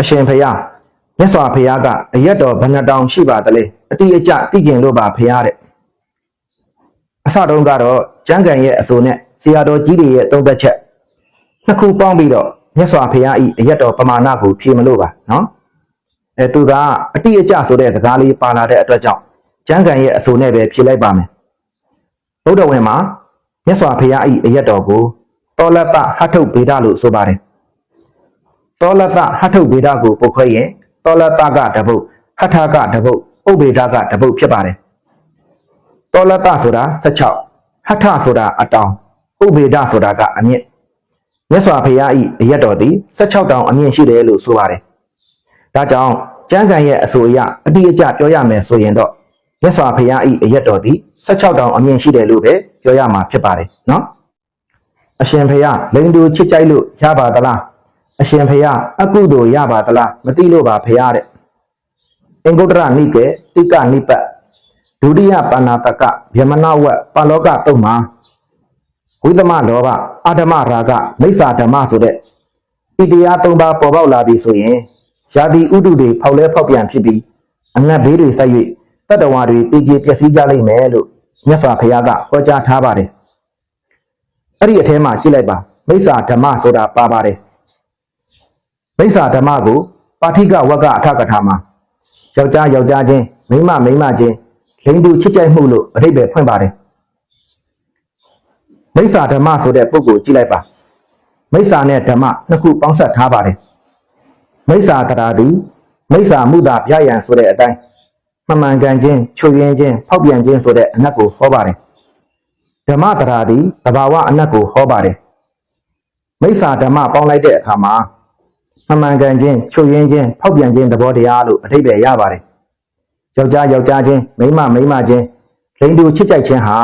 အရှင်ဖျားမြတ်စွာဘုရားကအရက်တော်ဘဏ္ဍတောင်ရှိပါတလေအတိအကျသိကျင်လို့ပါဖျားတဲ့အစတုန်းကတော့ကျမ်းဂန်ရဲ့အဆိုနဲ့ဆရာတော်ကြီးတွေရဲ့သုံးသက်ချက်နှစ်ခုပေါင်းပြီးတော့မြတ်စွာဘုရားဤအရက်တော်ပမာဏကိုဖြေမလို့ပါနော်အဲသူကအတိအကျဆိုတဲ့စကားလေးပါလာတဲ့အတွက်ကြောင့်ကျမ်းဂန်ရဲ့အဆိုနဲ့ပဲဖြေလိုက်ပါမယ်ဗုဒ္ဓဝင်မှာမြတ်စွာဘုရားဤအရက်တော်ကိုတောလတ္တဟထုဗေဒလို့ဆိုပါတယ် တောလတ္တဟထုဗေဒကိုပုတ်ခွဲရင်တောလတ္တကတပုတ်ဟထကတပုတ်ဥဗေဒကတပုတ်ဖြစ်ပါတယ်တောလတ္တဆိုတာ16ဟထဆိုတာအတောင်ဥဗေဒဆိုတာကအမြင့်မြတ်စွာဘုရားဤအရက်တော်သည်16တောင်အမြင့်ရှိတယ်လို့ဆိုပါတယ်ဒါကြောင့်ကျမ်းဂန်ရဲ့အဆိုအရအတိအကျပြောရမယ်ဆိုရင်တော့မြတ်စွာဘုရားဤအရက်တော်သည်16တောင်အမြင့်ရှိတယ်လို့ပဲပြောရမှာဖြစ်ပါတယ်နော်အရှင်ဘုရားလိန်တူချစ်ကြိုက်လို့ရပါသလား အရှင်ဖျားအကုသိုလ်ရပါသလားမသိလို့ပါဖျားတဲ့အင်္ဂုတ္တရနိကေတိကနိပတ်ဒုတိယပါဏာတကဗျမနဝက်ပါလောကတုံမှာဝိသမလောဘအာဓမရာဂမိစ္ဆာဓမ္မဆိုတဲ့ဣတရား၃ပါးပေါ်ပေါက်လာပြီဆိုရင်ယာတိဥဒုတွေဖောက်လဲဖောက်ပြန်ဖြစ်ပြီးအငတ်ဘေးတွေဆက်၍တတ္တဝါတွေတည်ကြည်ပျက်စီးကြလိမ့်မယ်လို့မြတ်စွာဘုရားကဟောကြားထားပါတယ်အဲ့ဒီအထဲမှာကြည့်လိုက်ပါမိစ္ဆာဓမ္မဆိုတာပါပါတယ် မိစ္ဆာဓမ္မကိုပါဋိကဝက္ကအထကထာမှာယောက်ျားယောက်ျားချင်းမိန်းမမိန်းမချင်းလိင်တူချစ်ကြိုက်မှုလို့အဓိပ္ပာယ်ဖွင့်ပါတယ်မိစ္ဆာဓမ္မဆိုတဲ့ပုဂ္ဂိုလ်ကြည့်လိုက်ပါမိစ္ဆာနဲ့ဓမ္မနှစ်ခုပေါင်းစပ်ထားပါတယ်မိစ္ဆာတရားသည်မိစ္ဆာမှုတာဗျာယံဆိုတဲ့အတိုင်းမမှန်ကန်ခြင်းချွေရင်းခြင်းဖောက်ပြန်ခြင်းဆိုတဲ့အနက်ကိုဟောပါတယ်ဓမ္မတရားသည်သဘာဝအနက်ကိုဟောပါတယ်မိစ္ဆာဓမ္မပေါင်းလိုက်တဲ့အခါမှာ အမှန်ကန်ခြင်းချုပ်ရင်းခြင်းဖောက်ပြန်ခြင်းသဘောတရားလို့အဓိပ္ပာယ်ရပါတယ်။ယောက်ျားယောက်ျားချင်းမိန်းမမိန်းမချင်းလိင်တူချစ်ကြိုက်ခြင်းဟာ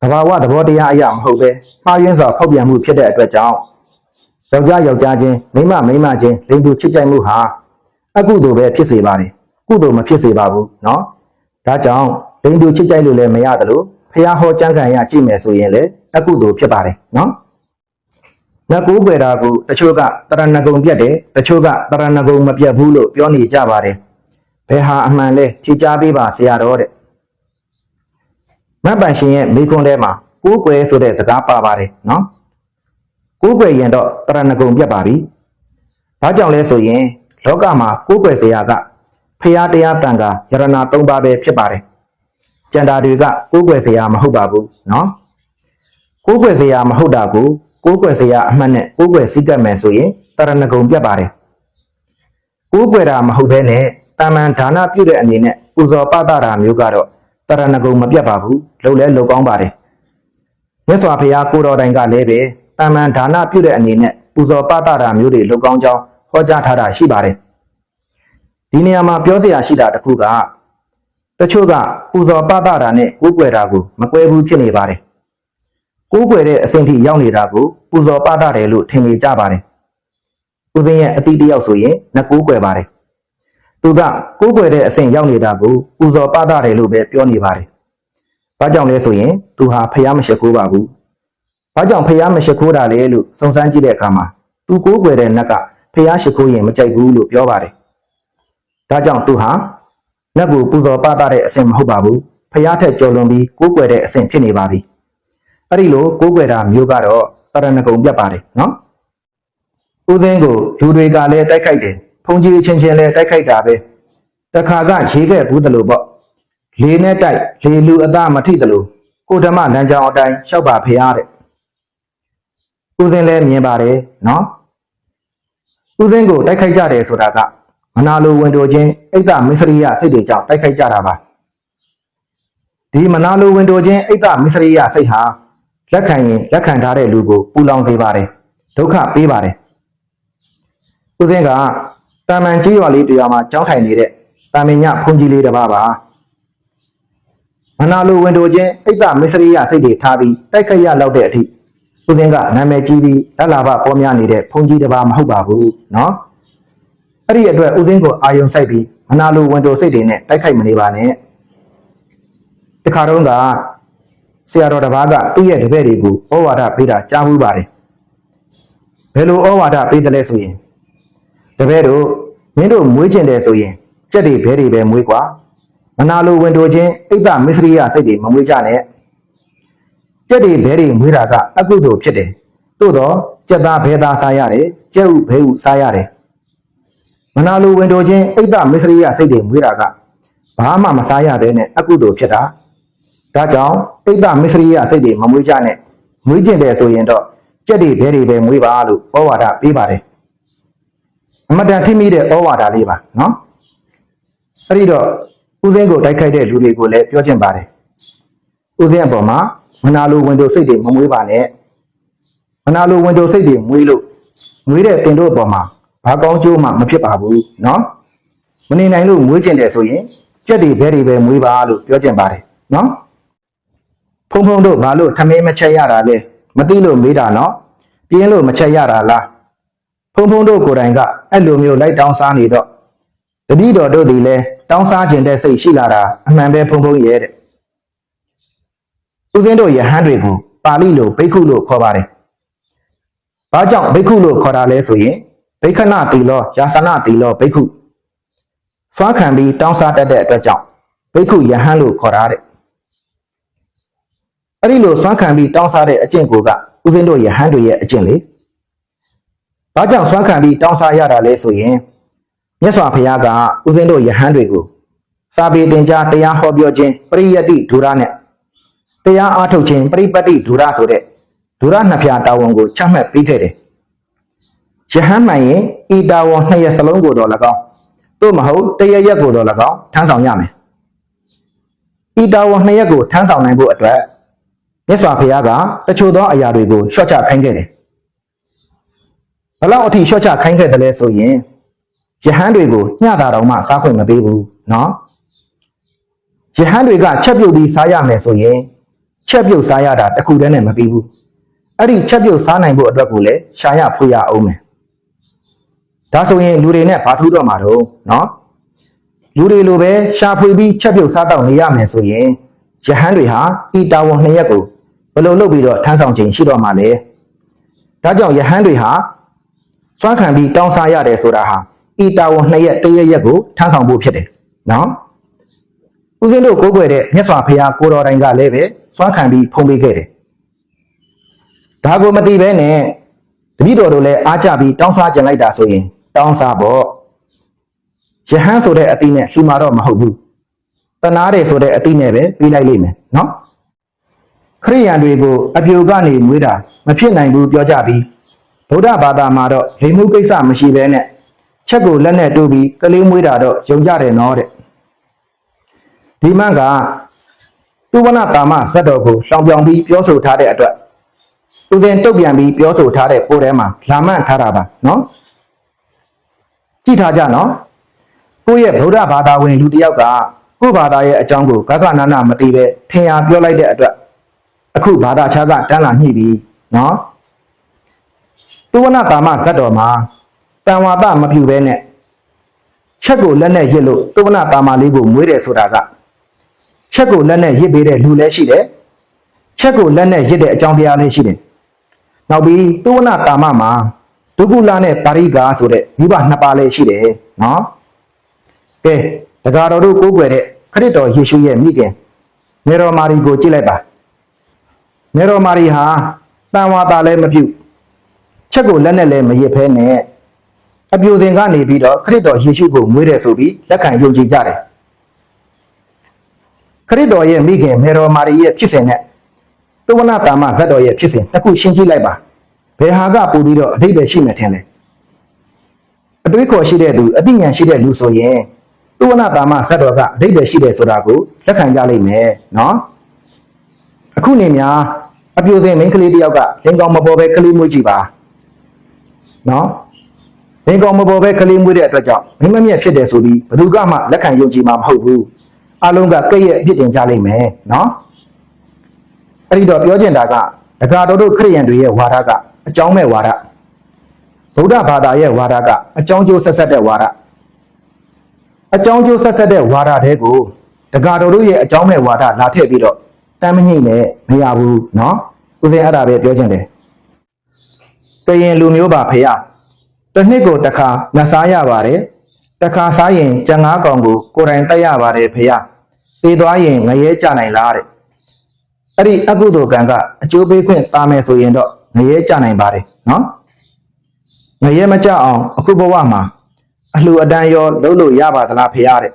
သဘာဝသဘောတရားအရာမဟုတ်ပဲမှားယွင်းစွာဖောက်ပြန်မှုဖြစ်တဲ့အတွက်ကြောင့်ယောက်ျားယောက်ျားချင်းမိန်းမမိန်းမချင်းလိင်တူချစ်ကြိုက်မှုဟာအကုသိုလ်ပဲဖြစ်စေပါတယ်။ကုသိုလ်မဖြစ်စေပါဘူးနော်။ဒါကြောင့်လိင်တူချစ်ကြိုက်လို့လည်းမရသလိုဖះဟောကြံခံရကြည့်မယ်ဆိုရင်လည်းအကုသိုလ်ဖြစ်ပါတယ်နော်။န တ်ကိုးကွယ်တာကိုတချို့ကတရဏဂုံပြတ်တယ်တချို့ကတရဏဂုံမပြတ်ဘူးလို့ပြောနေကြပါတယ်ဘယ်ဟာအမှန်လဲဖြေကြားပေးပါဆရာတော်တဲ့မတ်ပန်ရှင်ရဲ့မိခွန်းထဲမှာကိုးကွယ်ဆိုတဲ့စကားပါပါတယ်နော်ကိုးကွယ်ရင်တော့တရဏဂုံပြတ်ပါပြီဘာကြောင့်လဲဆိုရင်လောကမှာကိုးကွယ်စရာကဖရာတရားတန်ခါယရဏ၃ပါးပဲဖြစ်ပါတယ်ကျန်တာတွေကကိုးကွယ်စရာမဟုတ်ပါဘူးနော်ကိုးကွယ်စရာမဟုတ်တာကို ကိုးကွယ်စရာအမှတ်နဲ့ကိုးကွယ်စိတ်ကပ်မယ်ဆိုရင်တရဏဂုံပြတ်ပါတယ်ကိုးကွယ်တာမဟုတ်ဘဲနဲ့တာမန်ဒါနပြုတဲ့အနေနဲ့ပူဇော်ပသတာမျိုးကတော့တရဏဂုံမပြတ်ပါဘူးလုံလဲလုံကောင်းပါတယ်မြတ်စွာဘုရားကိုတော်တိုင်ကလည်းပဲတာမန်ဒါနပြုတဲ့အနေနဲ့ပူဇော်ပသတာမျိုးတွေလုံကောင်းကြောင်းဟောကြားထားတာရှိပါတယ်ဒီနေရာမှာပြောစရာရှိတာတစ်ခုကတချို့ကပူဇော်ပသတာနဲ့ကိုးကွယ်တာကိုမကွဲဘူးဖြစ်နေပါတယ် ကိုးကွယ်တဲ့အဆင့်ထိရောက်နေတာကိုပူဇော်ပတတယ်လို့ထင်နေကြပါတယ်။ဦးသိန်းရဲ့အတိတ်တယောက်ဆိုရင်ငကိုးကွယ်ပါတယ်။သူကကိုးကွယ်တဲ့အဆင့်ရောက်နေတာကိုပူဇော်ပတတယ်လို့ပဲပြောနေပါတယ်။ဘာကြောင့်လဲဆိုရင်သူဟာဖျားမရှိခိုးပါဘူး။ဘာကြောင့်ဖျားမရှိခိုးတာလဲလို့စုံစမ်းကြည့်တဲ့အခါမှာသူကိုးကွယ်တဲ့နတ်ကဖျားရှိခိုးရင်မကြိုက်ဘူးလို့ပြောပါတယ်။ဒါကြောင့်သူဟာနတ်ကိုပူဇော်ပတတဲ့အဆင့်မဟုတ်ပါဘူး။ဖျားထက်ကျော်လွန်ပြီးကိုးကွယ်တဲ့အဆင့်ဖြစ်နေပါပြီ။ အဲ့ဒီလိုကိုးကွယ်တာမျိုးကတော့တရဏဂုံပြတ်ပါတယ်နော်ဥသိန်းကိုလူတွေကလည်းတိုက်ခိုက်တယ်ဖုန်ကြီးချင်းချင်းလည်းတိုက်ခိုက်တာပဲတခါကရေးခဲ့ဘူးတလို့ပေါ့လေနဲ့တိုက်လေလူအသားမထိတလို့ကိုဓမ္မလမ်းကြောင်းအတိုင်းလျှောက်ပါဖရားတဲ့ဥသိန်းလည်းမြင်ပါတယ်နော်ဥသိန်းကိုတိုက်ခိုက်ကြတယ်ဆိုတာကမနာလိုဝင်တိုချင်းအိတ်သမစ္စရိယစိတ်တွေကြောင့်တိုက်ခိုက်ကြတာပါဒီမနာလိုဝင်တိုချင်းအိတ်သမစ္စရိယစိတ်ဟာ လက်ခံရင်လက်ခံထားတဲ့လူကိုပူလောင်စေပါတယ်ဒုက္ခပေးပါတယ်ဦးစင်းကတာမန်ကြီးရွာလေးတရားမှာကြောင်းထိုင်နေတဲ့တာမင်ညဘုန်းကြီးလေးတစ်ပါးပါမနာလိုဝင်တို့ချင်းအိတ်တမစ္စရိယစိတ်တွေထားပြီးတိုက်ခရလောက်တဲ့အထိဦးစင်းကနာမည်ကြီးပြီးတလာဘပေါ်များနေတဲ့ဘုန်းကြီးတစ်ပါးမဟုတ်ပါဘူးနော်အဲ့ဒီအတွက်ဦးစင်းကိုအာယုံစိုက်ပြီးမနာလိုဝင်တို့စိတ်တွေနဲ့တိုက်ခိုက်မနေပါနဲ့တခါတော့က ဆရာတော်တစ်ပါးကသူ့ရဲ့တပည့်တွေကိုဩဝါဒပေးတာကြားမှုပါတယ်ဘယ်လိုဩဝါဒပေးတယ်လဲဆိုရင်တပည့်တို့မင်းတို့မွေးကျင်တယ်ဆိုရင်ကြက်တွေဘဲတွေပဲမွေးကွာမနာလိုဝင်တို့ချင်းအိတ်တမစ္စရိယစိတ်တွေမမွေးကြနဲ့ကြက်တွေဘဲတွေမွေးတာကအကုသို့ဖြစ်တယ်သို့တော့ကြက်သားဘဲသားစားရတယ်ကြက်ဥဘဲဥစားရတယ်မနာလိုဝင်တို့ချင်းအိတ်တမစ္စရိယစိတ်တွေမွေးတာကဘာမှမစားရဘဲနဲ့အကုသို့ဖြစ်တာ ဒါကြောင့်တိတ်တမစ္စရိယစိတ်တွေမမွေးကြနဲ့မွေးကျင်တယ်ဆိုရင်တော့ကြက်တွေဘဲတွေပဲမွေးပါလို့ဩဝါဒပေးပါတယ်အမတန်ထိမိတဲ့ဩဝါဒလေးပါနော်အဲ့ဒီတော့ဦးစင်းကိုတိုက်ခိုက်တဲ့လူတွေကိုလည်းပြောချင်ပါတယ်ဦးစင်းအပေါ်မှာမနာလိုဝင်တိုစိတ်တွေမမွေးပါနဲ့မနာလိုဝင်တိုစိတ်တွေမွေးလို့မွေးတဲ့တင်တို့အပေါ်မှာဘာကောင်းကျိုးမှမဖြစ်ပါဘူးနော်မနေနိုင်လို့မွေးကျင်တယ်ဆိုရင်ကြက်တွေဘဲတွေပဲမွေးပါလို့ပြောချင်ပါတယ်နော် ဖုံဖုံတို့ဘာလို့ထမင်းမချက်ရတာလဲမသိလို့မေးတာနော်ပြင်းလို့မချက်ရတာလားဖုံဖုံတို့ကိုယ်တိုင်ကအဲ့လိုမျိုးလိုက်တောင်းစားနေတော့တပည့်တော်တို့ဒီလဲတောင်းစားခြင်းတဲ့စိတ်ရှိလာတာအမှန်ပဲဖုံဖုံရဲ့တဲ့ဦးစင်းတို့ယဟန်တွေကိုပါဠိလိုဘိက္ခုလို့ခေါ်ပါတယ်ဘာကြောင့်ဘိက္ခုလို့ခေါ်တာလဲဆိုရင်ဘိက္ခဏတိလောယာသနတိလောဘိက္ခုသွားခံပြီးတောင်းစားတတ်တဲ့အတွက်ကြောင့်ဘိက္ခုယဟန်လို့ခေါ်တာတဲ့ အဲ့ဒီလိုစွာခံပြီးတောင်းစားတဲ့အကျင့်ကိုကဦးဇင်းတို့ယဟန်တွေရဲ့အကျင့်လေ။ဘာကြောင့်စွာခံပြီးတောင်းစားရတာလဲဆိုရင်မြတ်စွာဘုရားကဦးဇင်းတို့ယဟန်တွေကိုစာပေတင်ကြားတရားဟောပြောခြင်းပရိယတ္တိဒုရနဲ့တရားအားထုတ်ခြင်းပရိပတ်တိဒုရဆိုတဲ့ဒုရနှစ်ဖြာတာဝန်ကိုချမှတ်ပေးခဲ့တယ်။ယဟန်မှန်ရင်ဤတာဝန်နှစ်ရက်စလုံးကိုတော့၎င်းသို့မဟုတ်တရရက်ကိုတော့၎င်းထမ်းဆောင်ရမယ်။ဤတာဝန်နှစ်ရက်ကိုထမ်းဆောင်နိုင်ဖို့အတွက် မြတ်စွာဘုရားကတချို့သောအရာတွေကိုလျှော့ချခိုင်းခဲ့တယ်။ဘလောက်အထိလျှော့ချခိုင်းခဲ့တယ်လဲဆိုရင် ယဟန်တွေကိုညတာတော်မှစားခွင့်မပေးဘူးเนาะယဟန်တွေကချက်ပြုတ်ပြီးစားရမယ်ဆိုရင်ချက်ပြုတ်စားရတာတခုတည်းနဲ့မပြီးဘူးအဲ့ဒီချက်ပြုတ်စားနိုင်ဖို့အတွက်ကိုလည်းရှာရဖွေရအောင်မယ်ဒါဆိုရင်လူတွေနဲ့ဘာထူးတော့မှာတော့เนาะလူတွေလိုပဲရှာဖွေပြီးချက်ပြုတ်စားတော့နေရမယ်ဆိုရင်ယဟန်တွေဟာဤတာဝန်နှစ်ရက်ကို ဘယ်လိုလုပ်ပြီးတော့ထမ်းဆောင်ခြင်းရှိတော့မှာလဲဒါကြောင့်ယဟန်တွေဟာစွမ်းခံပြီးတောင်းစားရတယ်ဆိုတာဟာဤတာဝန်နှစ်ရက်တရက်ရက်ကိုထမ်းဆောင်ဖို့ဖြစ်တယ်နော်ဦးဇင်းတို့ကိုးကွယ်တဲ့မြတ်စွာဘုရားကိုတော်တိုင်ကလည်းပဲစွမ်းခံပြီးဖုံးပေးခဲ့တယ်ဒါကိုမသိဘဲနဲ့တပည့်တော်တို့လည်းအားကြပြီးတောင်းစားကြလိုက်တာဆိုရင်တောင်းစားပေါ့ယဟန်ဆိုတဲ့အတိနဲ့လှူမာတော့မဟုတ်ဘူးတနာတယ်ဆိုတဲ့အတိနဲ့ပဲပြီးလိုက်လိမ့်မယ်နော် ခရိယန်တွေကိုအပြိုကနေမွေးတာမဖြစ်နိုင်ဘူးပြောကြပြီးဗုဒ္ဓဘာသာမှာတော့လိမ်မှုကိစ္စမရှိဘဲနဲ့ချက်ကိုလက်နဲ့တိုးပြီးကလေးမွေးတာတော့ယုံကြတယ်နော်တဲ့ဒီမန်ကသူဝနတာမဇတ်တော်ကိုရှောင်ပြောင်ပြီးပြောဆိုထားတဲ့အတွက်သူစဉ်တုတ်ပြန်ပြီးပြောဆိုထားတဲ့ပို့ထဲမှာလာမန့်ထားတာပါနော်ကြည့်ထားကြနော်ကိုယ့်ရဲ့ဗုဒ္ဓဘာသာဝင်လူတစ်ယောက်ကကိုယ့်ဘာသာရဲ့အကြောင်းကိုဂဂနာနာမသိပဲထင်ရပြောလိုက်တဲ့အတွက် အခုဘာသာခြားကတန်းလာညှိပြီနော်သူဝနတာမဇတ်တော်မှာတန်ဝါဒမပြူဘဲနဲ့ချက်ကိုလက်နဲ့ရစ်လို့သုဝနတာမာလေးကိုမွေးတယ်ဆိုတာကချက်ကိုလက်နဲ့ရစ်ပေးတဲ့လူလည်းရှိတယ်ချက်ကိုလက်နဲ့ရစ်တဲ့အကြောင်းတရားလည်းရှိတယ်နောက်ပြီးသုဝနတာမမှာဒုက္ခလနဲ့ပါရိကာဆိုတဲ့မိဘနှစ်ပါးလည်းရှိတယ်နော်ကဲတက္ကတော်တို့ကိုးကွယ်တဲ့ခရစ်တော်ယေရှုရဲ့မိခင်မေတော်မာရီကိုကြည့်လိုက်ပါ မေတော်မာရီဟာတန်ဝါတာလည်းမပြုတ်ချက်ကိုလက်နဲ့လည်းမရစ်ဖဲနဲ့အပြိုစင်ကနေပြီးတော့ခရစ်တော်ယေရှုကိုမွေးတယ်ဆိုပြီးလက်ခံယုံကြည်ကြတယ်ခရစ်တော်ရဲ့မိခင်မေတော်မာရီရဲ့ဖြစ်စဉ်နဲ့သဝနာတာမဇတ်တော်ရဲ့ဖြစ်စဉ်တစ်ခုရှင်းကြည့်လိုက်ပါဘယ်ဟာကပို့ပြီးတော့အတိတ်ပဲရှိမှထင်လဲအတွေးခေါ်ရှိတဲ့သူအသိဉာဏ်ရှိတဲ့လူဆိုရင်သဝနာတာမဇတ်တော်ကအတိတ်ပဲရှိတယ်ဆိုတာကိုလက်ခံကြလိမ့်မယ်နော်အခုနေများ အပြိုစင်မိန်းကလေးတယောက်ကလင်ကောင်မပေါ်ပဲကလေးမွေးကြည့်ပါနော်ဘင်ကောင်မပေါ်ပဲကလေးမွေးတဲ့အတွက်ကြောင့်မိမမြက်ဖြစ်တယ်ဆိုပြီးဘယ်သူကမှလက်ခံယုံကြည်မှာမဟုတ်ဘူးအလုံးကကဲ့ရဲ့အပြစ်တင်ကြလိမ့်မယ်နော်အဲ့ဒီတော့ပြောချင်တာကဒကာတော်တို့ခရိယန်တွေရဲ့ဝါဒကအကြောင်းမဲ့ဝါဒဗုဒ္ဓဘာသာရဲ့ဝါဒကအကြောင်းကျိုးဆက်ဆက်တဲ့ဝါဒအကြောင်းကျိုးဆက်ဆက်တဲ့ဝါဒတဲကိုဒကာတော်တို့ရဲ့အကြောင်းမဲ့ဝါဒလာထည့်ပြီးတော့ တမ်းမညိနဲ့မရဘူးနော်ဦးဇင်းအဲ့ဒါပဲပြောချင်တယ်ကရင်လူမျိုးပါဖေရတစ်နှစ်ကိုတစ်ခါငစားရပါတယ်တစ်ခါစားရင်ကြံငါးကောင်ကိုကိုယ်တိုင်တက်ရပါတယ်ဖေရသေသွားရင်ငရဲကြနိုင်လားတဲ့အဲ့ဒီအကုသိုလ်ကံကအကျိုးပေးခွင့်တာမယ်ဆိုရင်တော့ငရဲကြနိုင်ပါတယ်နော်ငရဲမကြအောင်အခုဘဝမှာအလှူအတန်းရောလုပ်လို့ရပါသလားဖေရတဲ့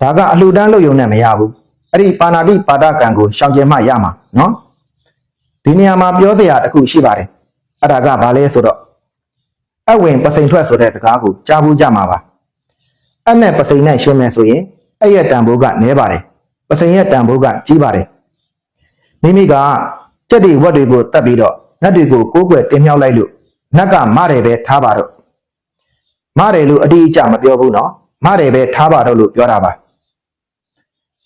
ဒါကအလှူတန်းလုပ်ရုံနဲ့မရဘူး အဲ့ဒီပါဏာတိပါဒကံကိုရှောင်ကျဉ်မှရမှာနော်ဒီနေရာမှာပြောစရာတစ်ခုရှိပါတယ်အဲ့ဒါကဘာလဲဆိုတော့အဝင်ပစိန်ထွက်ဆိုတဲ့စကားကိုကြားဘူးကြမှာပါအနဲ့ပစိန်နဲ့ရှင်းမယ်ဆိုရင်အဲ့ရဲ့တန်ဖိုးကနည်းပါတယ်ပစိန်ရဲ့တန်ဖိုးကကြီးပါတယ်မိမိကစက်တွေဝက်တွေကိုတတ်ပြီးတော့နတ်တွေကိုကိုးကွယ်တင်မြှောက်လိုက်လို့နတ်ကမတယ်ပဲထားပါတော့မတယ်လို့အတိအကျမပြောဘူးနော်မတယ်ပဲထားပါတော့လို့ပြောတာပါ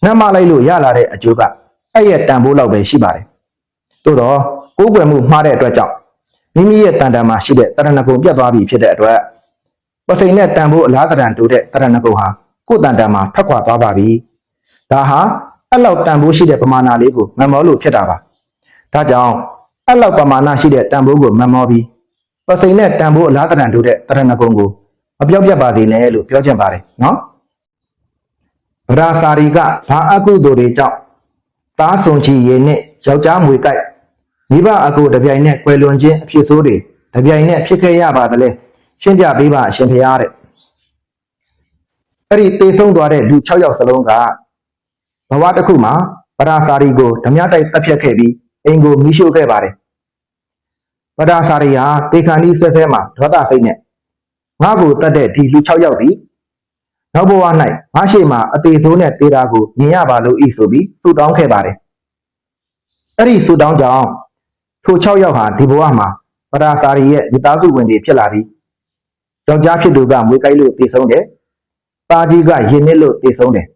နတ်မလိုက်လို့ရလာတဲ့အကျိုးကအဲ့ရဲ့တန်ဖိုးလောက်ပဲရှိပါတယ်သို့တော့ကိုးကွယ်မှုမှားတဲ့အတွက်ကြောင့်မိမိရဲ့တန်တန်မှာရှိတဲ့တရဏဂုံပြတ်သွားပြီဖြစ်တဲ့အတွက်ပစိန်နဲ့တန်ဖိုးအလားတရံတူတဲ့တရဏဂုံဟာကိုယ်တန်တန်မှာထွက်ခွာသွားပါပြီဒါဟာအဲ့လောက်တန်ဖိုးရှိတဲ့ပမာဏလေးကိုမမောလို့ဖြစ်တာပါဒါကြောင့်အဲ့လောက်ပမာဏရှိတဲ့တန်ဖိုးကိုမမောပြီးပစိန်နဲ့တန်ဖိုးအလားတရံတူတဲ့တရဏဂုံကိုမပြောပြတ်ပါသေးနဲ့လို့ပြောချင်ပါတယ်နော် ဗရာစာရီကဘာအကုသိုလ်တွေကြောင့်သားဆုံချီရေနဲ့ယောက်ျားမွေကြိုက်မိဘအကူတပြိုင်နဲ့ကွယ်လွန်ခြင်းအဖြစ်ဆိုးတွေတပြိုင်နဲ့ဖြစ်ခဲ့ရပါသလဲရှင်းပြပေးပါအရှင်ဖျားတဲ့အဲ့ဒီတေဆုံးသွားတဲ့လူ6ယောက်စလုံးကဘဝတစ်ခုမှာဗရာစာရီကိုဓမြတိုက်တက်ဖြတ်ခဲ့ပြီးအိမ်ကိုမိရှို့ခဲ့ပါတယ်ဗရာစာရီဟာတေခါနီးဆဲဆဲမှာဒေါသစိတ်နဲ့ငါ့ကိုတတ်တဲ့ဒီလူ6ယောက်ဒီ နောက်ဘဝ၌ငါရှိမှအသေးဆိုးနဲ့တေးတာကိုမြင်ရပါလို့ဤဆိုပြီးဆုတောင်းခဲ့ပါတယ်အဲ့ဒီဆုတောင်းကြောင့်ထို6ယောက်ဟာဒီဘဝမှာပရာစာရီရဲ့မိသားစုဝင်တွေဖြစ်လာပြီးယောက်ျားဖြစ်သူကမွေးကိုက်လို့တည်ဆုံးတယ်။သားကြီးကရင်နစ်လို့တည်ဆုံးတယ်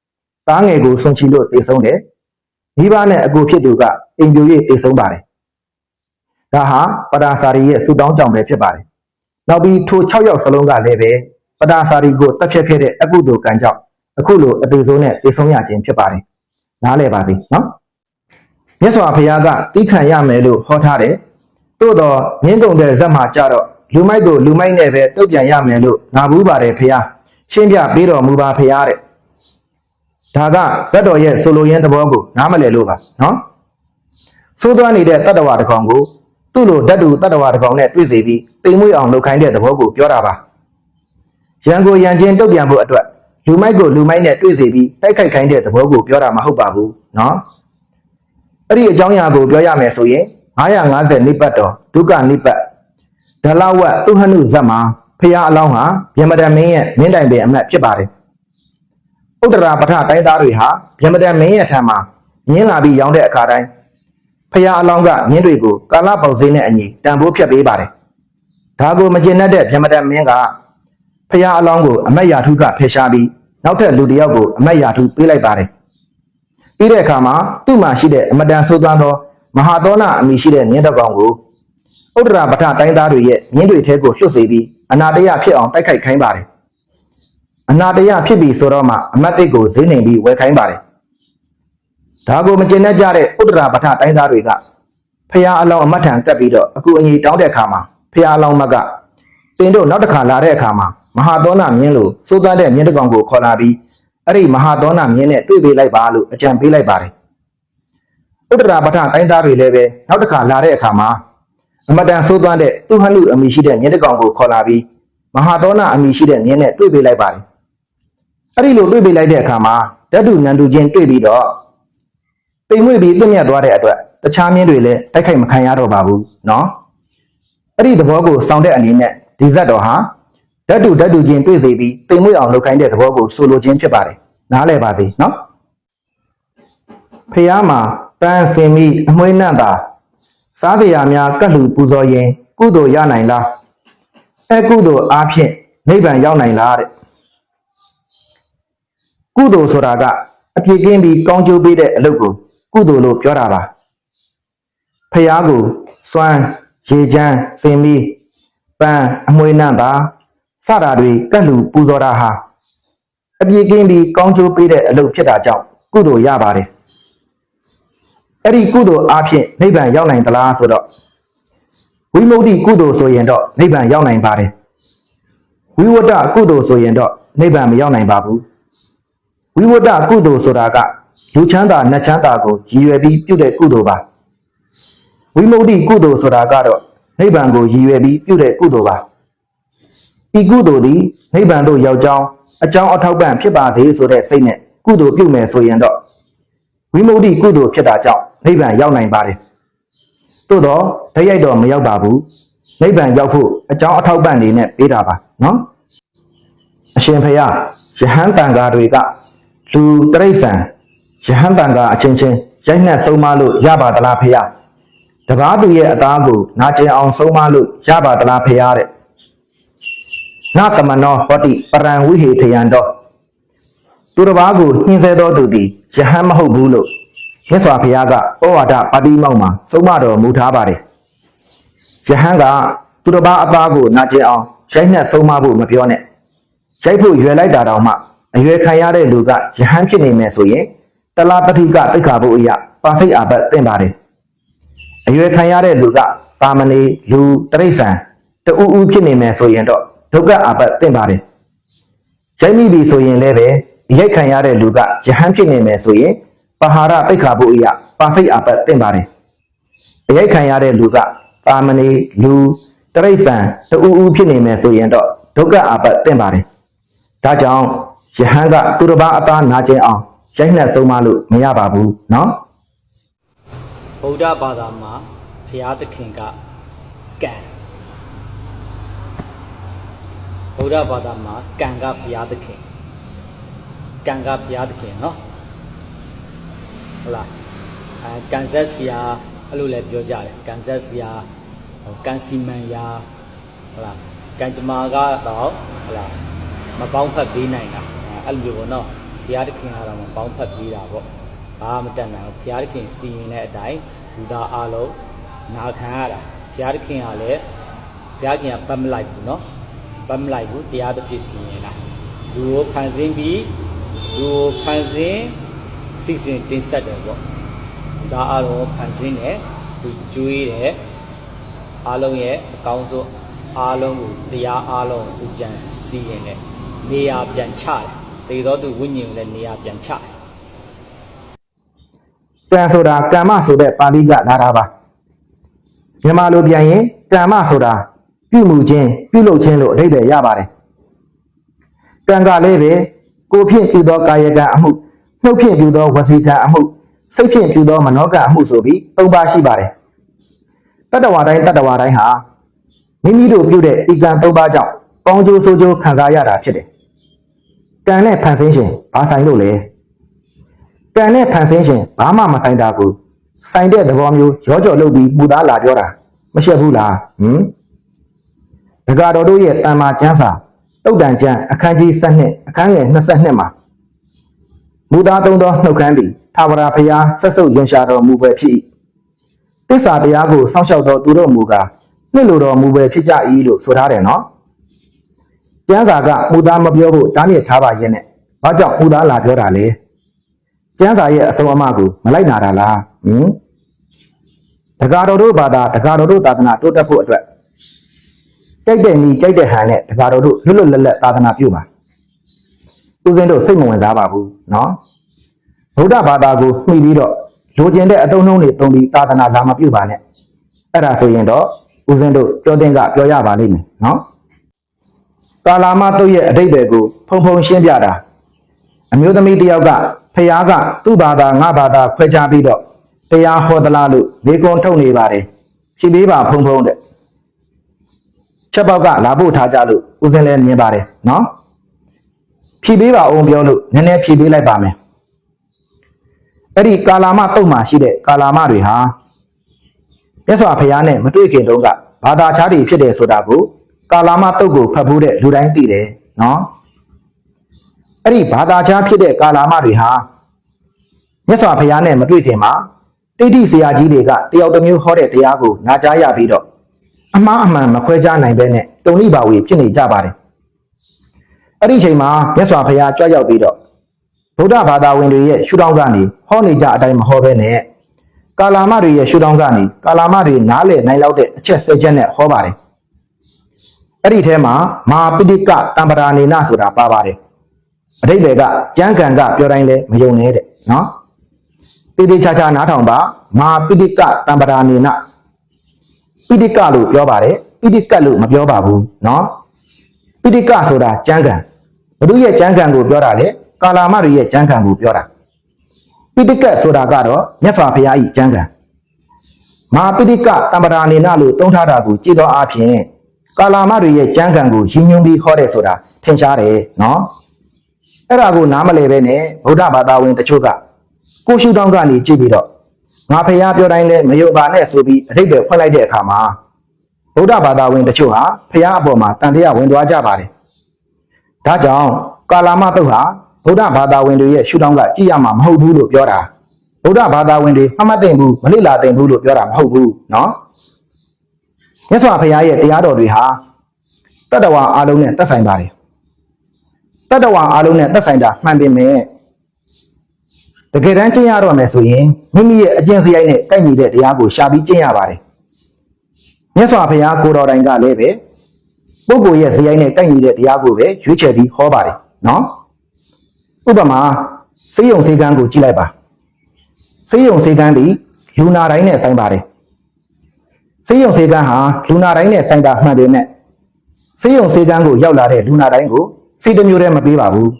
။သားငယ်ကိုဆွန့်ချီလို့တည်ဆုံးတယ်။မိဘနဲ့အကိုဖြစ်သူကအိမ်ပြို၍တည်ဆုံးပါတယ်။ဒါဟာပရာစာရီရဲ့ဆုတောင်းကြောင့်ပဲဖြစ်ပါတယ်။နောက်ပြီးထို6ယောက်စလုံးကလည်းပဲ ပရာစာရီကိုတက်ဖြတ်ခဲ့တဲ့အကုသိုလ်ကံကြောင့်အခုလိုအသေးဆုံးနဲ့တည်ဆုံးရခြင်းဖြစ်ပါတယ်။နားလည်ပါစေနော်။မြတ်စွာဘုရားကတိခံရမယ်လို့ဟောထားတယ်။သို့တော့မြင်းကုံတဲ့ဇက်မှာကြတော့လူမိုက်ကိုလူမိုက်နဲ့ပဲတုတ်ပြန်ရမယ်လို့ငါဘူးပါတယ်ဖះရှင်းပြပေးတော်မူပါဖះတဲ့ဒါကဇက်တော်ရဲ့ဆိုလိုရင်းသဘောကိုနားမလည်လို့ပါနော်သိုးသွားနေတဲ့တတ္တဝါတစ်ကောင်ကိုသူ့လိုဓာတ်တူတတ္တဝါတစ်ကောင်နဲ့တွေ့စီပြီးတိမ်မွေ့အောင်လုပ်ခိုင်းတဲ့သဘောကိုပြောတာပါ ရန်ကိုရန်ချင်းတုတ်ပြန်ဖို့အတွက်လူမိုက်ကိုလူမိုက်နဲ့တွေ့စီပြီးတိုက်ခိုက်ခိုင်းတဲ့သဘောကိုပြောတာမဟုတ်ပါဘူးနော်အဲ့ဒီအကြောင်းအရာကိုပြောရမယ်ဆိုရင်950နိပတ်တော်ဒုက္ခနိပတ်ဒလဝတ်သူဟနုဇတ်မှာဖရာအလောင်းဟာဗျမဒမင်းရဲ့မင်းတိုင်ပင်အမတ်ဖြစ်ပါတယ်။ဥတ္တရာပထတိုင်းသားတွေဟာဗျမဒမင်းရဲ့ထံမှာမြင်းလာပြီးရောင်းတဲ့အခါတိုင်းဖရာအလောင်းကမြင်းတွေကိုကာလပေါက်စင်းနဲ့အညီတန်ဖိုးဖြတ်ပေးပါတယ်။ဒါကိုမကျင်တတ်တဲ့ဗျမဒမင်းက ဖရာအလောင်းကိုအမတ်ယာထုကဖယ်ရှားပြီးနောက်ထပ်လူတစ်ယောက်ကိုအမတ်ယာထုပေးလိုက်ပါတယ်။ပြီးတဲ့အခါမှာသူ့မှာရှိတဲ့အမတန်ဆိုးသွမ်းသောမဟာသောနာအမိရှိတဲ့မြင်းတစ်ကောင်ကိုဥဒ္ဒရာပထတိုင်းသားတွေရဲ့မြင်းတွေထဲကိုလွှတ်စေပြီးအနာတရဖြစ်အောင်တိုက်ခိုက်ခိုင်းပါတယ်။အနာတရဖြစ်ပြီဆိုတော့မှအမတ်တိတ်ကိုဈေးနှိမ်ပြီးဝယ်ခိုင်းပါတယ်။ဒါကိုမကျင်တတ်ကြတဲ့ဥဒ္ဒရာပထတိုင်းသားတွေကဖះအလောင်းအမတ်ထံတက်ပြီးတော့အခုအညီတောင်းတဲ့အခါမှာဖះအလောင်းမတ်ကတင်တို့နောက်တစ်ခါလာတဲ့အခါမှာ မဟာသောနာမြင်းလိုစိုးသားတဲ့မြင်းတစ်ကောင်ကိုခေါ်လာပြီးအဲ့ဒီမဟာသောနာမြင်းနဲ့တွေ့ပေးလိုက်ပါလို့အကြံပေးလိုက်ပါတယ်။ဥဒ္ဒရာပထတိုင်းသားတွေလည်းပဲနောက်တစ်ခါလာတဲ့အခါမှာအမတန်ဆိုးသွမ်းတဲ့သူဟနုအမိရှိတဲ့မြင်းတစ်ကောင်ကိုခေါ်လာပြီးမဟာသောနာအမိရှိတဲ့မြင်းနဲ့တွေ့ပေးလိုက်ပါတယ်။အဲ့ဒီလိုတွေ့ပေးလိုက်တဲ့အခါမှာဓာတုနန္တုချင်းတွေ့ပြီးတော့ပိန်မွေ့ပြီးပြည့်မြတ်သွားတဲ့အတွက်တခြားမြင်းတွေလည်းတိုက်ခိုက်မခံရတော့ပါဘူးနော်။အဲ့ဒီသဘောကိုစောင့်တဲ့အနေနဲ့ဒီဇတ်တော်ဟာ ဓာတုဓာတုချင်းတွေ့စေပြီးပိန်မွေ့အောင်လုပ်ခိုင်းတဲ့သဘောကိုဆိုလိုခြင်းဖြစ်ပါတယ်။နားလည်ပါစေနော်။ဖះမှာတန်စင်မိအမွှေးနှံ့တာစားတရားများကတ်လူပူဇော်ရင် ကုသိုလ်ရနိုင်လားအဲကုသိုလ်အားဖြင့်နိဗ္ဗာန်ရောက်နိုင်လားတဲ့ကုသိုလ်ဆိုတာကအပြည့်ကင်းပြီးကောင်းကျိုးပေးတဲ့အလုပ်ကိုကုသိုလ်လို့ပြောတာပါဖះကိုစွမ်းရေချမ်းစင်မီပန်းအမွေနှံ့တာ စတာတွေကတ်လူပူဇော်တာဟာအပြည့်ကင်းပြီးကောင်းကျိုးပေးတဲ့အလုပ်ဖြစ်တာကြောင့်ကုသိုလ်ရပါတယ်အဲ့ဒီကုသိုလ်အားဖြင့်နိဗ္ဗာန်ရောက်နိုင်သလားဆိုတော့ဝ ဝိမု ക്തി ကုသိုလ်ဆိုရင်တော့နိဗ္ဗာန်ရောက်နိုင်ပါတယ်ဝိဝတ္တကုသိုလ်ဆိုရင်တော့နိဗ္ဗာန်မရောက်နိုင်ပါဘူးဝိဝတ္တကုသိုလ်ဆိုတာကလူချမ်းသာနတ်ချမ်းသာကိုရည်ရွယ်ပြီးပြုတဲ့ကုသိုလ်ပါဝိမု ക്തി ကုသိုလ်ဆိုတာကတော့နိဗ္ဗာန်ကိုရည်ရွယ်ပြီးပြုတဲ့ကုသိုလ်ပါ ဤကုသိုလ်သည်နိဗ္ဗာန်သို့ရောက်ကြောင်းအကြောင်းအထောက်ပံ့ဖြစ်ပါစေဆိုတဲ့စိတ်နဲ့ကုသိုလ်ပြုမယ်ဆိုရင်တော့ဝိမု ക്തി ကုသိုလ်ဖြစ်တာကြောင့်နိဗ္ဗာန်ရောက်နိုင်ပါတယ်သို့တော့တရိုက်တော့မရောက်ပါဘူးနိဗ္ဗာန်ရောက်ဖို့အကြောင်းအထောက်ပံ့နေနဲ့ပေးတာပါနော်အရှင်ဖယားယဟန်တန်ဃာတွေကလူတရိษံယဟန်တန်ဃာအချင်းချင်းရိုက်နှက်ဆုံးမလို့ရပါသလားဖယားတပားသူရဲ့အသားကိုနာကျင်အောင်ဆုံးမလို့ရပါသလားဖယားတဲ့ နတမနောဟောတိပရံဝိဟေထယံတော့သူတစ်ပါးကိုညှင်းဆဲတော်သူသည်ယဟန်မဟုတ်ဘူးလို့မြတ်စွာဘုရားကဩဝါဒပါတိမောက်မှာဆုံးမတော်မူထားပါတယ်ယဟန်ကသူတစ်ပါးအသားကိုနာကျင်အောင်ရိုက်နှက်ဆုံးမဖို့မပြောနဲ့ရိုက်ဖို့ရွယ်လိုက်တာတောင်မှအရွယ်ခံရတဲ့လူကယဟန်ဖြစ်နေမယ်ဆိုရင်တလားပတိကတိခါဖို့အရာပါစိတ်အာဘတ်တင်ပါတယ်အရွယ်ခံရတဲ့လူကတာမဏေလူတရိษံတူဦးဦးဖြစ်နေမယ်ဆိုရင်တော့ ဒုက္ခအာပတ်သင့်ပါတယ်။ရိုက်မိပြီဆိုရင်လည်းပဲရိုက်ခံရတဲ့လူကယဟန်ဖြစ်နေမယ်ဆိုရင်ပဟာရတိခါဖို့အရာပါစိတ်အာပတ်သင့်ပါတယ်။ရိုက်ခံရတဲ့လူကပါမဏိလူတရိษံတူဦးဖြစ်နေမယ်ဆိုရင်တော့ဒုက္ခအာပတ်သင့်ပါတယ်။ဒါကြောင့်ယဟန်ကသူတစ်ပါးအသားနာကျင်အောင်ရိုက်နှက်ဆုံးမလို့မရပါဘူးနော်။ဗုဒ္ဓဘာသာမှာဘုရားသခင်ကကံ ဗုဒ္ဓဘာသာမှာကံကဘုရားသခင်ကံကဘုရားသခင်เนาะဟုတ်လားအဲကံဆက်ဆရာအဲ့လိုလည်းပြောကြတယ်ကံဆက်ဆရာဟိုကံစီမံရာဟုတ်လားကံကြမ္မာကတော့ဟုတ်လားမပေါင်းဖက်ပေးနိုင်တာအဲအဲ့လိုမျိုးပေါ့နော်ဘုရားသခင်ကတော့မပေါင်းဖက်ပေးတာပေါ့ဘာမှမတတ်နိုင်ဘူးဘုရားသခင်စီရင်တဲ့အတိုင်းလူသားအလုံးနာခံရတာဘုရားသခင်ကလည်းဘုရားခင်ကပတ်မလိုက်ဘူးเนาะ ပတ်မလိုက်ဘူးတရားသဖြင့်စီရင်တာလူကိုဖန်ဆင်းပြီးလူကိုဖန်ဆင်းစီစဉ်တင်ဆက်တယ်ပေါ့ဒါအလုံးဖန်ဆင်းတယ်သူကျွေးတယ်အားလုံးရဲ့အကောင်းဆုံးအားလုံးကိုတရားအားလုံးကိုသူပြန်စီရင်တယ်နေရာပြန်ချတယ်တေတော်သူဝိညာဉ်ကိုလည်းနေရာပြန်ချတယ်ကံဆိုတာကမ္မဆိုတဲ့ပါဠိကလာတာပါမြန်မာလိုပြန်ရင်ကမ္မဆိုတာ ပြုမှုခြင်းပြုလုပ်ခြင်းလို့အဓိပ္ပာယ်ရပါတယ်ကံကလည်းပဲကိုယ်ဖြင့်ပြုသောကာယကံအမှုနှုတ်ဖြင့်ပြုသောဝစီကံအမှုစိတ်ဖြင့်ပြုသောမနောကံအမှုဆိုပြီးသုံးပါးရှိပါတယ်တတ္တဝါတိုင်းတတ္တဝါတိုင်းဟာမိမိတို့ပြုတဲ့ဤကံသုံးပါးကြောင့်ကောင်းကျိုးဆိုးကျိုးခံစားရတာဖြစ်တယ်ကံနဲ့ဖန်ဆင်းခြင်းဘာဆိုင်လို့လဲကံနဲ့ဖန်ဆင်းခြင်းဘာမှမဆိုင်တာကိုဆိုင်တဲ့သဘောမျိုးရောကြော်လုပ်ပြီးပူသားလာပြောတာမရှက်ဘူးလားဟင် ဒဂါတော်တို့ရဲ့တမ္မာကျမ်းစာတုတ်တန်ကျမ်းအခန်းကြီး7အခန်းငယ်22မှာမူသားသုံးသောနှုတ်ခမ်းသည်သာဝရဖျားဆက်စုပ်ရွံရှာတော်မူပဲဖြစ်၏တစ္ဆာတရားကိုစောင့်ရှောက်တော်သူတို့မူကားနှစ်လိုတော်မူပဲဖြစ်ကြ၏လို့ဆိုထားတယ်နော်ကျမ်းစာကမူသားမပြောဖို့တားမြစ်ထားပါရဲ့နဲ့ဘာကြောင့်မူသားလာပြောတာလဲကျမ်းစာရဲ့အဆုံးအမကိုမလိုက်နာတာလားဟင်တက္ကတော်တို့ဘာသာတက္ကတော်တို့သာသနာတိုးတက်ဖို့အတွက် ကြိုက်တဲ့နီးကြိုက်တဲ့ဟာနဲ့တခါတော်တို့လွတ်လွတ်လပ်လပ်သာသနာပြုမှာဦးစင်းတို့စိတ်မဝင်စားပါဘူးနော်ဗုဒ္ဓဘာသာကိုမှီပြီးတော့လိုချင်တဲ့အတုံးနှုံးတွေတုံပြီးသာသနာလာမပြုပါနဲ့အဲ့ဒါဆိုရင်တော့ဦးစင်းတို့ပြောတဲ့ကပြောရပါလိမ့်မယ်နော်ကာလာမတုတ်ရဲ့အတိတ်တွေကိုဖုံဖုံရှင်းပြတာအမျိုးသမီးတယောက်ကဖះကသူ့ဘာသာငါဘာသာခွဲခြားပြီးတော့တရားဟောသလားလို့မေကွန်ထုတ်နေပါတယ်ဖြေပေးပါဖုံဖုံတဲ့ ချက်ပေါက်ကလာဖို့ထားကြလို့ဦးစင်းလည်းမြင်ပါတယ်နော်ဖြေပေးပါအောင်ပြောလို့နည်းနည်းဖြေပေးလိုက်ပါမယ်အဲ့ဒီကာလာမတုတ်မှရှိတဲ့ကာလာမတွေဟာမြတ်စွာဘုရားနဲ့မတွေ့ခင်တုန်းကဘာသာခြားတွေဖြစ်တယ်ဆိုတာကိုကာလာမတုတ်ကိုဖတ်ဖို့တဲ့လူတိုင်းသိတယ်နော်အဲ့ဒီဘာသာခြားဖြစ်တဲ့ကာလာမတွေဟာမြတ်စွာဘုရားနဲ့မတွေ့ခင်မှာတိဋ္ဌိဆရာကြီးတွေကတယောက်တစ်မျိုးဟောတဲ့တရားကိုနာကြားရပြီးတော့ အမှားအမှန်မခွဲခြားနိုင်ဘဲနဲ့တုံလိပါဝေဖြစ်နေကြပါတယ်အဲ့ဒီအချိန်မှာမြတ်စွာဘုရားကြွရောက်ပြီးတော့ဗုဒ္ဓဘာသာဝင်တွေရဲ့ရှုထောင့်ကနေဟောနေကြအတိုင်းမဟောဘဲနဲ့ကာလာမတွေရဲ့ရှုထောင့်ကနေကာလာမတွေနားလည်နိုင်လောက်တဲ့အချက်၁၀ချက်နဲ့ဟောပါတယ်အဲ့ဒီထဲမှာမဟာပိဋကတံပရာနေနဆိုတာပါပါတယ်အတိတ်တွေကကျမ်းဂန်ကပြောတိုင်းလဲမယုံနဲ့တဲ့နော်တိတိချာချာနားထောင်ပါမဟာပိဋကတံပရာနေန ပိဋကလို့ပြောပါတယ်ပိဋကလို့မပြောပါဘူးနော်ပိဋကဆိုတာကျမ်းဂန်ဘုသူရဲ့ကျမ်းဂန်ကိုပြောတာလေကာလာမတွေရဲ့ကျမ်းဂန်ကိုပြောတာပိဋကတ်ဆိုတာကတော့မြတ်စွာဘုရား၏ကျမ်းဂန်မဟာပိဋကတံပရာနေနလို့သုံးထားတာကိုကြည့်တော့အဖြစ်ကာလာမတွေရဲ့ကျမ်းဂန်ကိုရည်ညွှန်းပြီးခေါ်တယ်ဆိုတာထင်ရှားတယ်နော်အဲ့ဒါကိုနားမလည်ပဲနဲ့ဗုဒ္ဓဘာသာဝင်တချို့ကကိုရှုထောင့်ကနေကြည့်ပြီးတော့ ငါဖះပြောတိုင်းလဲမယုံပါနဲ့ဆိုပြီးအထိပ္ပယ်ဖွင့်လိုက်တဲ့အခါမှာဗုဒ္ဓဘာသာဝင်တချို့ဟာဖះအပေါ်မှာတန်တရားဝင်သွားကြပါတယ်။ဒါကြောင့်ကာလာမတုတ်ဟာဗုဒ္ဓဘာသာဝင်တွေရဲ့ရှုထောင့်ကကြည့်ရမှာမဟုတ်ဘူးလို့ပြောတာ။ဗုဒ္ဓဘာသာဝင်တွေမှတ်မှတ်သိမ့်ဘူးမလိလာသိမ့်ဘူးလို့ပြောတာမဟုတ်ဘူးနော်။မြတ်စွာဘုရားရဲ့တရားတော်တွေဟာတတ္တဝါအလုံးနဲ့သက်ဆိုင်ပါတယ်။တတ္တဝါအလုံးနဲ့သက်ဆိုင်တာမှန်ပေမဲ့ တကယ်တမ်းကျင့်ရတော့မယ်ဆိုရင်မိမိရဲ့အကျင့်စရိုက်နဲ့ကိုက်ညီတဲ့တရားကိုရှာပြီးကျင့်ရပါတယ်မြတ်စွာဘုရားကိုတော်တိုင်ကလည်းပဲပုဂ္ဂိုလ်ရဲ့စရိုက်နဲ့ကိုက်ညီတဲ့တရားကိုပဲရွေးချယ်ပြီးဟောပါတယ်နော်ဥပမာစေယုံစေကန်းကိုကြည့်လိုက်ပါစေယုံစေကန်းဒီလူနာတိုင်းနဲ့ဆိုင်ပါတယ်စေယုံစေကန်းဟာလူနာတိုင်းနဲ့ဆိုင်တာမှန်တယ်နဲ့စေယုံစေကန်းကိုရောက်လာတဲ့လူနာတိုင်းကိုစေတမျိုးတည်းမပေးပါဘူး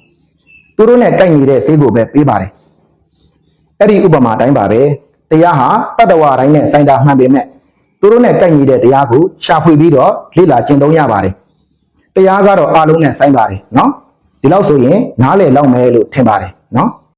သူတို့နဲ့ကိုက်ညီတဲ့စေကိုပဲပေးပါတယ် အဲ့ဒီဥပမာတိုင်းပါပဲတရားဟာတတ္တဝါတိုင်းနဲ့ဆိုင်တာမှန်ပေမဲ့သူတို့နဲ့တိုက်နေတဲ့တရားကိုရှာဖွေပြီးတော့လေ့လာကျင့်သုံးရပါတယ်တရားကတော့အားလုံးနဲ့ဆိုင်ပါတယ်နော်ဒီလောက်ဆိုရင်နားလည်လောက်မယ်လို့ထင်ပါတယ်နော်